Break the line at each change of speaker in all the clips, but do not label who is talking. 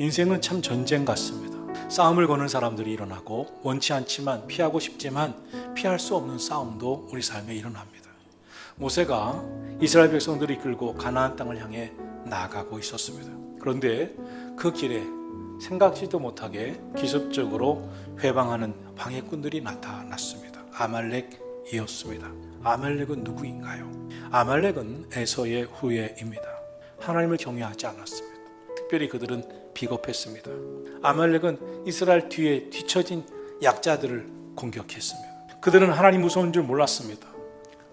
인생은 참 전쟁 같습니다. 싸움을 거는 사람들이 일어나고 원치 않지만 피하고 싶지만 피할 수 없는 싸움도 우리 삶에 일어납니다. 모세가 이스라엘 백성들이 이끌고 가나안 땅을 향해 나아가고 있었습니다. 그런데 그 길에 생각지도 못하게 기습적으로 회방하는 방해꾼들이 나타났습니다. 아말렉이었습니다. 아말렉은 누구인가요? 아말렉은 에서의 후예입니다. 하나님을 경외하지 않았습니다. 특별히 그들은 비겁했습니다. 아말렉은 이스라엘 뒤에 뒤처진 약자들을 공격했습니다. 그들은 하나님 무서운 줄 몰랐습니다.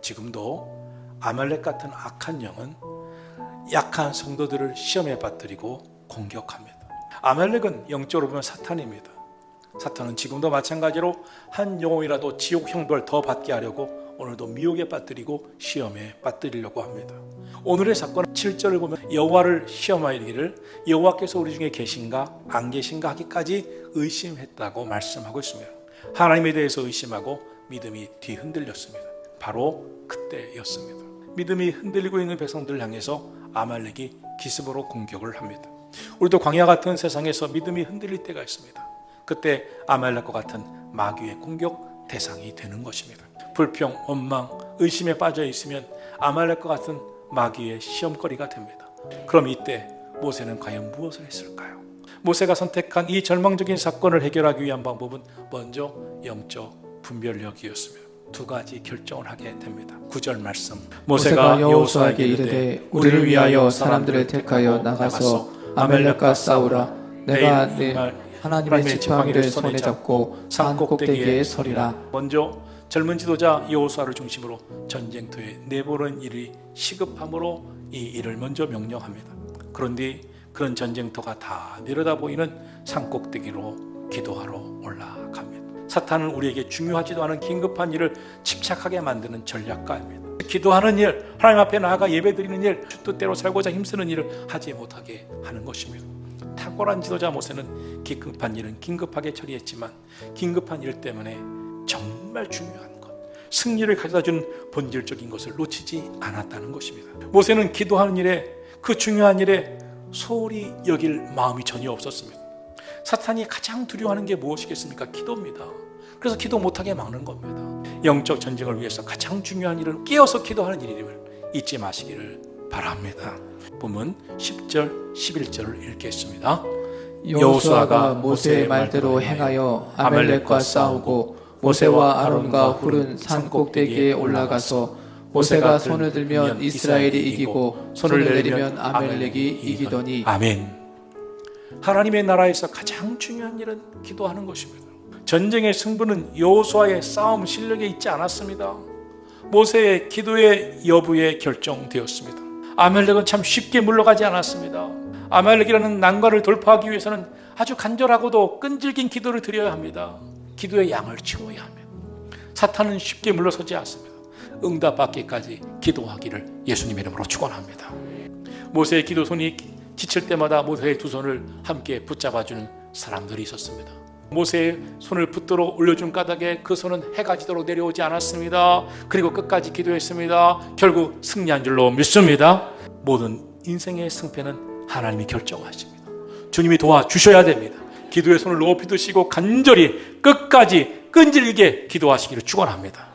지금도 아말렉 같은 악한 영은 약한 성도들을 시험에 빠뜨리고 공격합니다. 아말렉은 영적으로 보면 사탄입니다. 사탄은 지금도 마찬가지로 한 영혼이라도 지옥 형벌 더 받게 하려고 오늘도 미혹에 빠뜨리고 시험에 빠뜨리려고 합니다. 오늘의 사건 7절을 보면 여호와를 시험하기를 여호와께서 우리 중에 계신가 안 계신가 하기까지 의심했다고 말씀하고 있습니다. 하나님에 대해서 의심하고 믿음이 뒤흔들렸습니다. 바로 그때였습니다. 믿음이 흔들리고 있는 백성들을 향해서 아말렉이 기습으로 공격을 합니다. 우리도 광야 같은 세상에서 믿음이 흔들릴 때가 있습니다. 그때 아말렉과 같은 마귀의 공격 대상이 되는 것입니다. 불평, 원망, 의심에 빠져 있으면 아말렉과 같은 마귀의 시험거리가 됩니다. 그럼 이때 모세는 과연 무엇을 했을까요? 모세가 선택한 이 절망적인 사건을 해결하기 위한 방법은 먼저 영적 분별력이었습니다. 두 가지 결정을 하게 됩니다. 구절 말씀.
모세가 여호수아에게 이르되 우리를 위하여 사람들을 택하여 나가서 아멜렉과 싸우라 내가 내 하나님의 지팡이를 손에 잡고 산 꼭대기에 서리라
먼저 젊은 지도자 여호수아를 중심으로 전쟁터에 내보는 일이 시급함으로 이 일을 먼저 명령합니다. 그런데 그런 전쟁터가 다 내려다 보이는 산 꼭대기로 기도하러 올라갑니다. 사탄은 우리에게 중요하지도 않은 긴급한 일을 집착하게 만드는 전략가입니다. 기도하는 일, 하나님 앞에 나아가 예배드리는 일, 주 뜻대로 살고자 힘쓰는 일을 하지 못하게 하는 것입니다. 탁월한 지도자 모세는 긴급한 일은 긴급하게 처리했지만 긴급한 일 때문에 정말 중요한 것, 승리를 가져다 준 본질적인 것을 놓치지 않았다는 것입니다. 모세는 기도하는 일에 그 중요한 일에 소홀히 여길 마음이 전혀 없었습니다. 사탄이 가장 두려워하는 게 무엇이겠습니까? 기도입니다. 그래서 기도 못하게 막는 겁니다. 영적 전쟁을 위해서 가장 중요한 일은 깨어서 기도하는 일임을 잊지 마시기를 바랍니다. 본문 10절, 11절을 읽겠습니다.
여호수아가 모세의 말대로 행하여 아멜렉과 싸우고 모세와 아론과 훌은 산 꼭대기에 올라가서 모세가 손을 들면 이스라엘이 이기고 손을 내리면 아멜렉이 이기더니
아멘. 하나님의 나라에서 가장 중요한 일은 기도하는 것입니다. 전쟁의 승부는 여호수아의 싸움 실력에 있지 않았습니다. 모세의 기도의 여부에 결정되었습니다. 아멜렉은 참 쉽게 물러가지 않았습니다. 아멜렉이라는 난관을 돌파하기 위해서는 아주 간절하고도 끈질긴 기도를 드려야 합니다. 기도의 양을 채워야 합니다. 사탄은 쉽게 물러서지 않습니다. 응답받기까지 기도하기를 예수님의 이름으로 축원합니다. 모세의 기도 손이 지칠 때마다 모세의 두 손을 함께 붙잡아주는 사람들이 있었습니다. 모세의 손을 붙들어 올려준 까닭에 그 손은 해가 지도록 내려오지 않았습니다. 그리고 끝까지 기도했습니다. 결국 승리한 줄로 믿습니다. 모든 인생의 승패는 하나님이 결정하십니다. 주님이 도와주셔야 됩니다. 기도의 손을 높이 드시고 간절히 끝까지 끈질기게 기도하시기를 축원합니다.